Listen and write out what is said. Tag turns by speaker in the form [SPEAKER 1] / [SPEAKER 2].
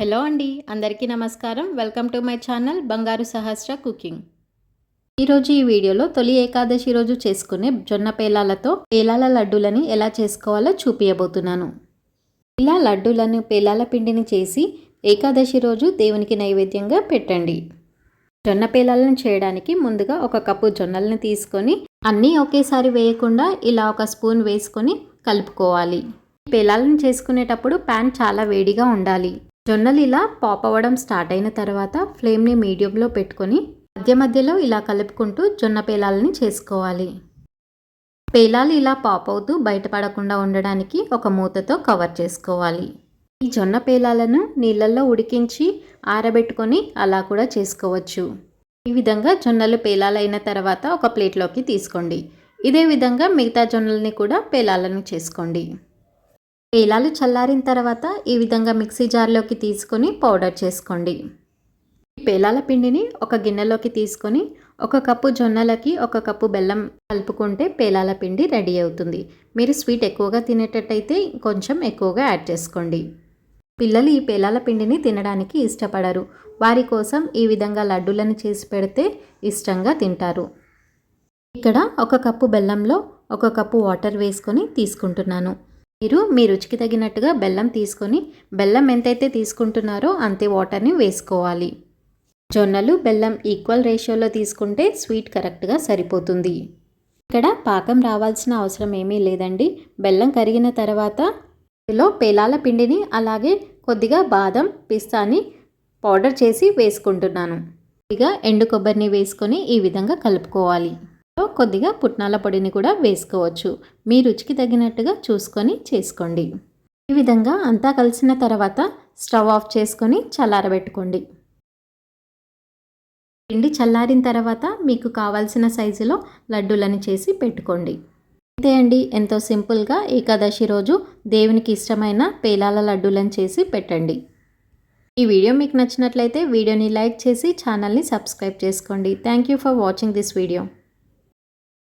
[SPEAKER 1] Hello అండి అందరికీ నమస్కారం. వెల్కమ్ టు మై ఛానల్ బంగారు సహస్ర కుకింగ్. ఈరోజు ఈ వీడియోలో తొలి ఏకాదశి రోజు చేసుకునే జొన్న పేలాలతో పేలాల లడ్డూలని ఎలా చేసుకోవాలో చూపించబోతున్నాను ఇలా లడ్డూలను పేలాల పిండిని చేసి ఏకాదశి రోజు దేవునికి నైవేద్యంగా పెట్టండి. జొన్న పేలాలను చేయడానికి ముందుగా ఒక కప్పు జొన్నలను తీసుకొని అన్నీ ఒకేసారి వేయకుండా ఇలా ఒక స్పూన్ వేసుకొని కలుపుకోవాలి. పేలాలను చేసుకునేటప్పుడు ప్యాన్ చాలా వేడిగా ఉండాలి. జొన్నలు ఇలా పాప్ అవ్వడం స్టార్ట్ అయిన తర్వాత ఫ్లేమ్ని మీడియంలో పెట్టుకొని మధ్య మధ్యలో ఇలా కలుపుకుంటూ జొన్న పేలాలని చేసుకోవాలి. పేలాలు ఇలా పాప్ అవుతూ బయటపడకుండా ఉండడానికి ఒక మూతతో కవర్ చేసుకోవాలి. ఈ జొన్న పేలాలను నీళ్ళల్లో ఉడికించి ఆరబెట్టుకొని అలా కూడా చేసుకోవచ్చు. ఈ విధంగా జొన్నలు పేలాలైన తర్వాత ఒక ప్లేట్లోకి తీసుకోండి. ఇదే విధంగా మిగతా జొన్నలని కూడా పేలాలను చేసుకోండి. పేలాలు చల్లారిన తర్వాత ఈ విధంగా మిక్సీ జార్లోకి తీసుకొని పౌడర్ చేసుకోండి. పేలాల పిండిని ఒక గిన్నెలోకి తీసుకొని ఒక కప్పు జొన్నలకి ఒక కప్పు బెల్లం కలుపుకుంటే పేలాల పిండి రెడీ అవుతుంది. మీరు స్వీట్ ఎక్కువగా తినేటట్టయితే కొంచెం ఎక్కువగా యాడ్ చేసుకోండి. పిల్లలు ఈ పేలాల పిండిని తినడానికి ఇష్టపడరు. వారి కోసం ఈ విధంగా లడ్డూలను చేసి పెడితే ఇష్టంగా తింటారు. ఇక్కడ ఒక కప్పు బెల్లంలో ఒక కప్పు వాటర్ వేసుకొని తీసుకుంటున్నాను. మీరు మీ రుచికి తగినట్టుగా బెల్లం తీసుకొని బెల్లం ఎంతైతే తీసుకుంటున్నారో అంతే వాటర్ని వేసుకోవాలి. జొన్నలు బెల్లం ఈక్వల్ రేషియోలో తీసుకుంటే స్వీట్ కరెక్ట్గా సరిపోతుంది. ఇక్కడ పాకం రావాల్సిన అవసరం ఏమీ లేదండి. బెల్లం కరిగిన తర్వాత ఇందులో పేలాల పిండిని అలాగే కొద్దిగా బాదం పిస్తాని పౌడర్ చేసి వేసుకుంటున్నాను. కొద్దిగా ఎండు కొబ్బరిని వేసుకొని ఈ విధంగా కలుపుకోవాలి. కొద్దిగా పుట్నాల పొడిని కూడా వేసుకోవచ్చు. మీ రుచికి తగినట్టుగా చూసుకొని చేసుకోండి. ఈ విధంగా అంతా కలిసిన తర్వాత స్టవ్ ఆఫ్ చేసుకొని చల్లారబెట్టుకోండి. పిండి చల్లారిన తర్వాత మీకు కావాల్సిన సైజులో లడ్డూలను చేసి పెట్టుకోండి. అంతే అండి. ఎంతో సింపుల్గా ఏకాదశి రోజు దేవునికి ఇష్టమైన పేలాల లడ్డూలను చేసి పెట్టండి. ఈ వీడియో మీకు నచ్చినట్లయితే వీడియోని లైక్ చేసి ఛానల్ని సబ్స్క్రైబ్ చేసుకోండి. Thank you for watching this video.